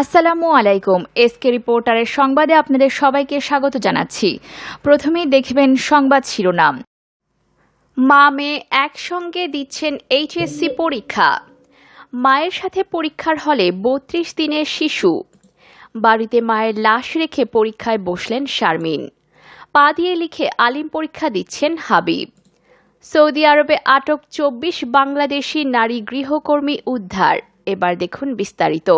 আসসালামু আলাইকুম। এসকে রিপোর্টারের সংবাদে আপনাদের সবাইকে স্বাগত জানাচ্ছি। প্রথমেই দেখবেন সংবাদ শিরোনাম। মা মেয়ে একসঙ্গে দিচ্ছেন এইচএসসি পরীক্ষা। মায়ের সাথে পরীক্ষার হলে বত্রিশ দিনের শিশু। বাড়িতে মায়ের লাশ রেখে পরীক্ষায় বসলেন শারমিন। পা দিয়ে লিখে আলিম পরীক্ষা দিচ্ছেন হাবিব। সৌদি আরবে আটক চব্বিশ বাংলাদেশি নারী গৃহকর্মী উদ্ধার। এবার দেখুন বিস্তারিত।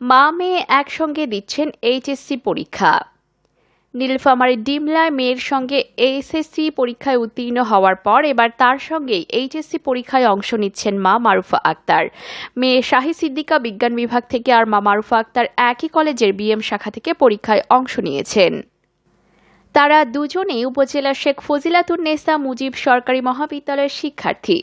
মা মেয়ে একসঙ্গে দিচ্ছেন এইচএসসি পরীক্ষা। নীলফামারীর ডিমলায় মেয়ের সঙ্গে এইচএসসি পরীক্ষায় উত্তীর্ণ হওয়ার পর এবার তার সঙ্গেই এইচএসসি পরীক্ষায় অংশ নিচ্ছেন মা মারুফা আক্তার। মেয়ে শাহি সিদ্দিকা বিজ্ঞান বিভাগ থেকে আর মা মারুফা আক্তার একই কলেজের বিএম শাখা থেকে পরীক্ষায় অংশ নিয়েছেন। তারা দুজনেই উপজেলার শেখ ফজিলাতুন নেসা মুজিব সরকারি মহাবিদ্যালয়ের শিক্ষার্থী।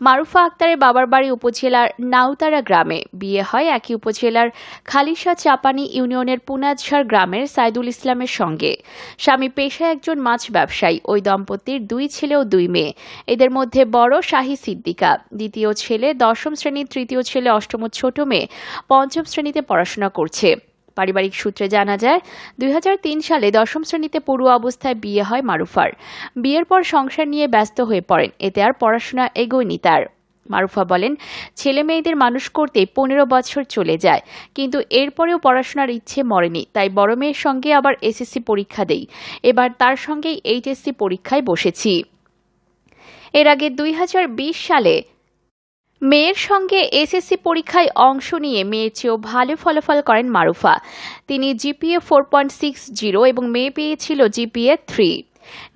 মারুফা আক্তারের বাবার বাড়ি উপজেলার নাউতারা গ্রামে। বিয়ে হয় একই উপজেলার খালিশা চাপানি ইউনিয়নের পুনাজঝার গ্রামের সাইদুল ইসলামের সঙ্গে। স্বামী পেশায় একজন মাছ ব্যবসায়ী, ওই দম্পতির দুই ছেলে ও দুই মেয়ে। এদের মধ্যে বড় শাহী সিদ্দিকা। দ্বিতীয় ছেলে দশম শ্রেণির তৃতীয় ছেলে অষ্টম ছোট মেয়ে পঞ্চম শ্রেণীতে পড়াশোনা করছে। পারিবারিক সূত্রে জানা যায়, দুই হাজার তিন সালে দশম শ্রেণীতে পড়ুয়া অবস্থায় বিয়ে হয় মারুফার। বিয়ের পর সংসার নিয়ে ব্যস্ত হয়ে পড়েন, এতে আর পড়াশোনা এগোয়নি তার। মারুফা বলেন, ছেলে মেয়েদের মানুষ করতে পনেরো বছর চলে যায়, কিন্তু এরপরেও পড়াশোনার ইচ্ছে মরেনি, তাই বড় মেয়ের সঙ্গে আবার এসএসসি পরীক্ষা দেই। এবার তার সঙ্গেই এইচএসসি পরীক্ষায় বসেছি। এর আগে দুই হাজার বিশ সালে মেয়ের সঙ্গে এসএসসি পরীক্ষায় অংশ নিয়ে মেয়ের চেয়েও ভালো ফলাফল করেন মারুফা। তিনি GPA four point six zero এবং মেয়ে পেয়েছিল জিপিএ থ্রি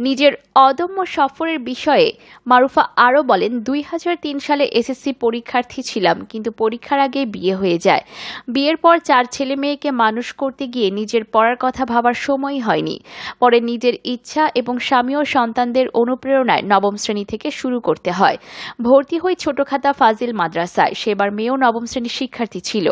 নিজের অদম্য সফরের বিষয়ে মারুফা আরও বলেন, দুই হাজার তিন সালে এসএসসি পরীক্ষার্থী ছিলাম, কিন্তু পরীক্ষার আগে বিয়ে হয়ে যায়। বিয়ের পর চার ছেলে মেয়েকে মানুষ করতে গিয়ে নিজের পড়ার কথা ভাবার সময় হয়নি। পরে নিজের ইচ্ছা এবং স্বামী ও সন্তানদের অনুপ্রেরণায় নবম শ্রেণি থেকে শুরু করতে হয়। ভর্তি হই ছোটখাতা ফাজিল মাদ্রাসায়। সেবার মেয়েও নবম শ্রেণির শিক্ষার্থী ছিল।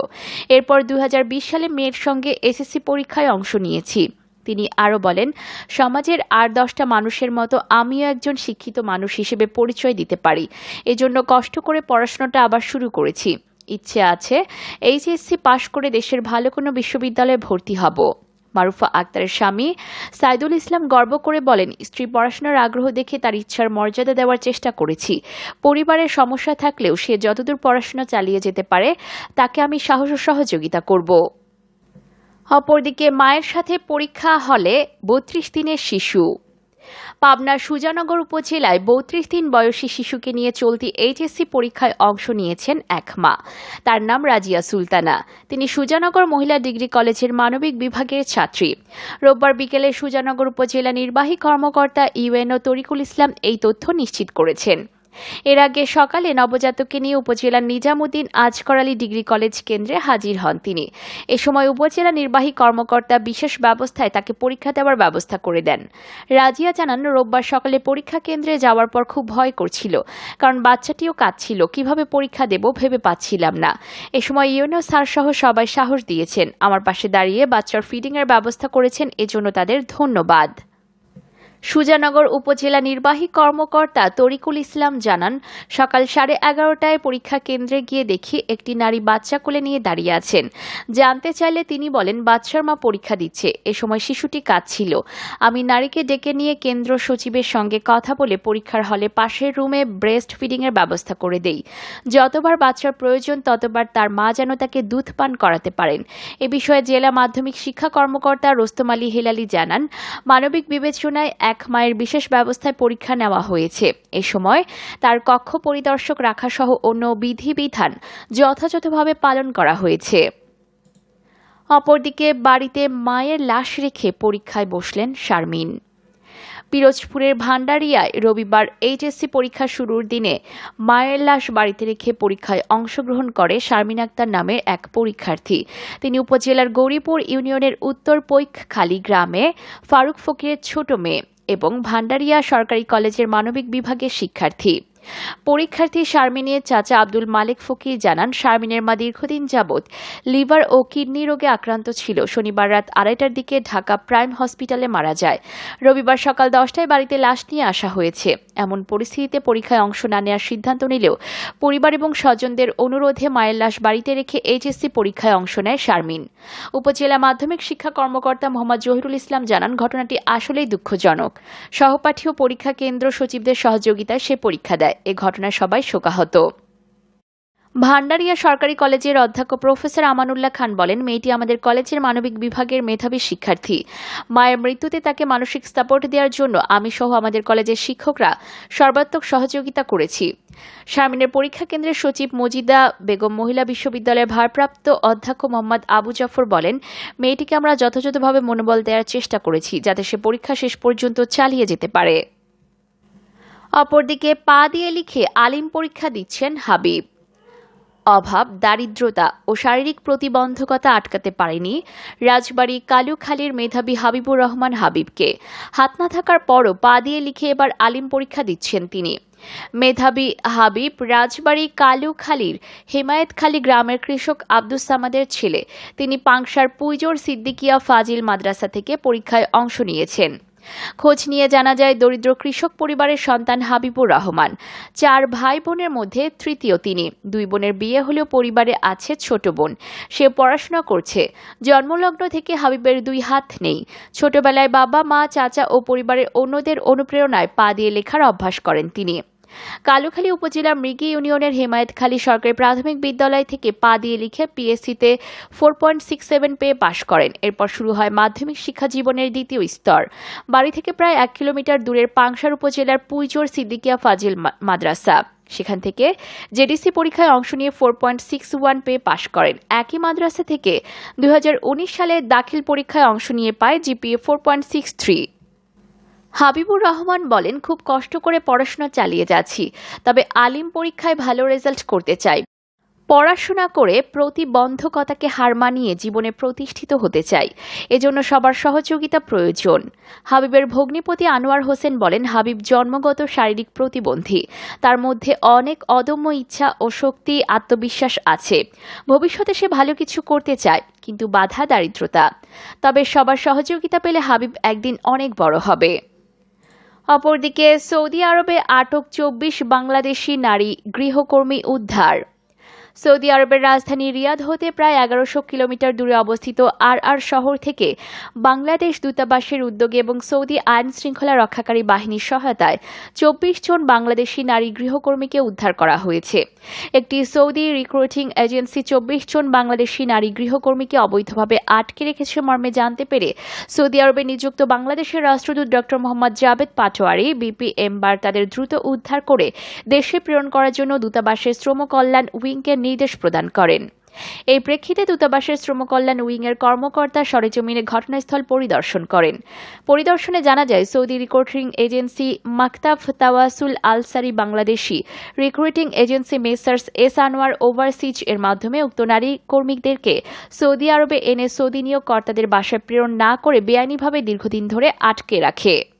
এরপর দুই হাজার বিশ সালে মেয়ের সঙ্গে এসএসসি পরীক্ষায় অংশ নিয়েছি। তিনি আরও বলেন, সমাজের আর দশটা মানুষের মতো আমিও একজন শিক্ষিত মানুষ হিসেবে পরিচয় দিতে পারি। এজন্য কষ্ট করে পড়াশোনাটা আবার শুরু করেছি। ইচ্ছে আছে এইচএসসি পাশ করে দেশের ভালো কোনো বিশ্ববিদ্যালয়ে ভর্তি হব। মারুফা আক্তারের স্বামী সাইদুল ইসলাম গর্ব করে বলেন, স্ত্রী পড়াশোনার আগ্রহ দেখে তার ইচ্ছার মর্যাদা দেওয়ার চেষ্টা করেছি। পরিবারের সমস্যা থাকলেও সে যতদূর পড়াশোনা চালিয়ে যেতে পারে, তাকে আমি সাহস ও সহযোগিতা করব। অপরদিকে মায়ের সাথে পরীক্ষা হলে বত্রিশ দিনের শিশু। পাবনার সুজানগর উপজেলায় বত্রিশ দিন বয়সী শিশুকে নিয়ে চলতি এইচএসসি পরীক্ষায় অংশ নিয়েছেন এক মা। তার নাম রাজিয়া সুলতানা। তিনি সুজানগর মহিলা ডিগ্রি কলেজের মানবিক বিভাগের ছাত্রী। রোববার বিকেলে সুজানগর উপজেলা নির্বাহী কর্মকর্তা ইউএনও তরিকুল ইসলাম এই তথ্য নিশ্চিত করেছেন। এর আগে সকালে নবজাতককে নিয়ে উপজেলার নিজামুদ্দিন আজকরালী ডিগ্রি কলেজ কেন্দ্রে হাজির হন তিনি। এ সময় উপজেলা নির্বাহী কর্মকর্তা বিশেষ ব্যবস্থায় তাকে পরীক্ষা দেওয়ার ব্যবস্থা করে দেন। রাজিয়া জানান, রোববার সকালে পরীক্ষা কেন্দ্রে যাওয়ার পর খুব ভয় করছিল, কারণ বাচ্চাটিও কাঁদছিল, কীভাবে পরীক্ষা দেব ভেবে পাচ্ছিলাম না। এ সময় ইউনো স্যার সহ সবাই সাহস দিয়েছেন, আমার পাশে দাঁড়িয়ে বাচ্চার ফিডিংয়ের ব্যবস্থা করেছেন, এজন্য তাদের ধন্যবাদ। সুজানগর উপজেলা নির্বাহী কর্মকর্তা তরিকুল ইসলাম জানান, সকাল সাড়ে এগারোটায় পরীক্ষা কেন্দ্রে গিয়ে দেখি একটি নারী বাচ্চা কোলে নিয়ে দাঁড়িয়ে আছেন। জানতে চাইলে তিনি বলেন, বাচ্চার মা পরীক্ষা দিচ্ছে। এ সময় শিশুটি কাঁদছিল। আমি নারীকে ডেকে নিয়ে কেন্দ্র সচিবের সঙ্গে কথা বলে পরীক্ষার হলে পাশের রুমে ব্রেস্ট ফিডিংয়ের ব্যবস্থা করে দেই। যতবার বাচ্চার প্রয়োজন, ততবার তার মা যেন তাকে দুধ পান করাতে পারেন। এ বিষয়ে জেলা মাধ্যমিক শিক্ষা কর্মকর্তা রোস্তম আলী হেলালি জানান, মানবিক বিবেচনায় এক মায়ের বিশেষ ব্যবস্থায় পরীক্ষা নেওয়া হয়েছে। এ সময় তার কক্ষ পরিদর্শক রাখা সহ অন্য বিধিবিধান যথাযথভাবে পালন করা হয়েছে। অপরদিকে বাড়িতে মায়ের লাশ রেখে পরীক্ষায় বসলেন শারমিন। পিরোজপুরের ভান্ডারিয়ায় রবিবার এইচএসসি পরীক্ষা শুরুর দিনে মায়ের লাশ বাড়িতে রেখে পরীক্ষায় অংশগ্রহণ করে শারমিন আক্তার নামের এক পরীক্ষার্থী। তিনি উপজেলার গৌরীপুর ইউনিয়নের উত্তর পৈখখালী গ্রামে ফারুক ফকিরের ছোট মেয়ে এবং ভান্ডারিয়া সরকারি কলেজের মানবিক বিভাগের শিক্ষার্থী। পরীক্ষার্থী শারমিনের চাচা আব্দুল মালিক ফকির জানান, শারমিনের মা দীর্ঘদিন যাবৎ লিভার ও কিডনি রোগে আক্রান্ত ছিল। শনিবার রাত আড়াইটার দিকে ঢাকা প্রাইম হসপিটালে মারা যায়। রবিবার সকাল দশটায় বাড়িতে লাশ নিয়ে আসা হয়েছে। এমন পরিস্থিতিতে পরীক্ষায় অংশ না নেওয়ার সিদ্ধান্ত নিলেও পরিবার এবং স্বজনদের অনুরোধে মায়ের লাশ বাড়িতে রেখে এইচএসসি পরীক্ষায় অংশ নেয় শারমিন। উপজেলা মাধ্যমিক শিক্ষা কর্মকর্তা মোহাম্মদ জহিরুল ইসলাম জানান, ঘটনাটি আসলেই দুঃখজনক। সহপাঠী ও পরীক্ষা কেন্দ্র সচিবদের সহযোগিতায় সে পরীক্ষা দেয়। এ ঘটনায় সবাই শোকাহত। ভান্ডারিয়া সরকারি কলেজের অধ্যক্ষ প্রফেসর আমানুল্লাহ খান বলেন, মেয়েটি আমাদের কলেজের মানবিক বিভাগের মেধাবী শিক্ষার্থী। মায়ের মৃত্যুতে তাকে মানসিক সাপোর্ট দেওয়ার জন্য আমি সহ আমাদের কলেজের শিক্ষকরা সর্বাত্মক সহযোগিতা করেছি। শারমিনের পরীক্ষা কেন্দ্রের সচিব মজিদা বেগম মহিলা বিশ্ববিদ্যালয়ের ভারপ্রাপ্ত অধ্যক্ষ মোহাম্মদ আবু জাফর বলেন, মেয়েটিকে আমরা যথাযথভাবে মনোবল দেওয়ার চেষ্টা করেছি যাতে সে পরীক্ষা শেষ পর্যন্ত চালিয়ে যেতে পারে। অপরদিকে পা দিয়ে লিখে আলিম পরীক্ষা দিচ্ছেন হাবিব। অভাব, দারিদ্রতা ও শারীরিক প্রতিবন্ধকতা আটকাতে পারেনি রাজবাড়ী কালুখালীর মেধাবী হাবিবুর রহমান হাবিবকে। হাত না থাকার পরও পা দিয়ে লিখে এবার আলিম পরীক্ষা দিচ্ছেন তিনি। মেধাবী হাবিব রাজবাড়ী কালুখালীর হেমায়েতখালী গ্রামের কৃষক আব্দুস সামাদের ছেলে। তিনি পাংশার পুইজোর সিদ্দিকিয়া ফাজিল মাদ্রাসা থেকে পরীক্ষায় অংশ নিয়েছেন। খোঁজ নিয়ে জানা যায়, দরিদ্র কৃষক পরিবারের সন্তান হাবিবুর রহমান। চার ভাই বোনের মধ্যে তৃতীয় তিনি। দুই বোনের বিয়ে হলেও পরিবারে আছে ছোট বোন। সে পড়াশোনা করছে। জন্মলগ্ন থেকে হাবিবের দুই হাত নেই। ছোটবেলায় বাবা, মা, চাচা ও পরিবারের অন্যদের অনুপ্রেরণায় পা দিয়ে লেখার অভ্যাস করেন তিনি। কালুখালী উপজেলা মৃগী ইউনিয়নের হেমায়েতখালী সরকারি প্রাথমিক বিদ্যালয় থেকে পা দিয়ে লিখে পিএসসিতে ফোর পয়েন্ট সিক্স সেভেন পেয়ে পাশ করেন। এরপর শুরু হয় মাধ্যমিক শিক্ষা জীবনের দ্বিতীয় স্তর। বাড়ি থেকে প্রায় এক কিলোমিটার দূরের পাংশার উপজেলার পুইজোর সিদ্দিকিয়া ফাজিল মাদ্রাসা। সেখান থেকে জেডিসি পরীক্ষায় অংশ নিয়ে ফোর পয়েন্ট সিক্স ওয়ান পেয়ে পাশ করেন। একই মাদ্রাসা থেকে দু হাজার উনিশ সালে দাখিল পরীক্ষায় অংশ নিয়ে পায় GPA four point six three Habibur Rahman বলেন, খুব কষ্ট করে পড়াশোনা চালিয়ে যাচ্ছি, তবে আলিম পরীক্ষায় ভালো রেজাল্ট করতে চাই। পড়াশোনা করে প্রতিবন্ধকতাকে হার মানিয়ে জীবনে প্রতিষ্ঠিত হতে চাই। এজন্য সবার সহযোগিতা প্রয়োজন। হাবিবের ভগ্নিপতি আনোয়ার হোসেন বলেন, হাবিব জন্মগত শারীরিক প্রতিবন্ধী। তার মধ্যে অনেক অদম্য ইচ্ছা ও শক্তি, আত্মবিশ্বাস আছে। ভবিষ্যতে সে ভালো কিছু করতে চায়, কিন্তু বাধা দারিদ্রতা। তবে সবার সহযোগিতা পেলে হাবিব একদিন অনেক বড় হবে। অপরদিকে সৌদি আরবে আটক চব্বিশ বাংলাদেশি নারী গৃহকর্মী উদ্ধার। সৌদি আরবের রাজধানী রিয়াদ হতে প্রায় এগারোশো কিলোমিটার দূরে অবস্থিত আর আর শহর থেকে বাংলাদেশ দূতাবাসের উদ্যোগে এবং সৌদি আইন শৃঙ্খলা রক্ষাকারী বাহিনীর সহায়তায় চব্বিশ জন বাংলাদেশি নারী গৃহকর্মীকে উদ্ধার করা হয়েছে। একটি সৌদি রিক্রুটিং এজেন্সি চব্বিশ জন বাংলাদেশি নারী গৃহকর্মীকে অবৈধভাবে আটকে রেখেছে মর্মে জানতে পেরে সৌদি আরবে নিযুক্ত বাংলাদেশের রাষ্ট্রদূত ড মোহাম্মদ জাবেদ পাটোয়ারি বিপিএম বার তাদের দ্রুত উদ্ধার করে দেশে প্রেরণ করার জন্য দূতাবাসের শ্রম কল্যাণ উইংকে নির্দেশ প্রদান করেন। এই প্রেক্ষিতে দূতাবাসের শ্রমকল্যাণ উইংয়ের কর্মকর্তা সরেজমিনে ঘটনাস্থল পরিদর্শন করেন। পরিদর্শনে জানা যায়, Saudi recruiting agency Maktab Tawasul Alsari Bangladeshi, recruiting agency messrs S Anwar overseas এর মাধ্যমে উক্ত নারী কর্মীদেরকে সৌদি আরবে এনে সৌদি নিয়োগকর্তাদের বাসায় প্রেরণ না করে বেআইনিভাবে দীর্ঘদিন ধরে আটকে রাখে।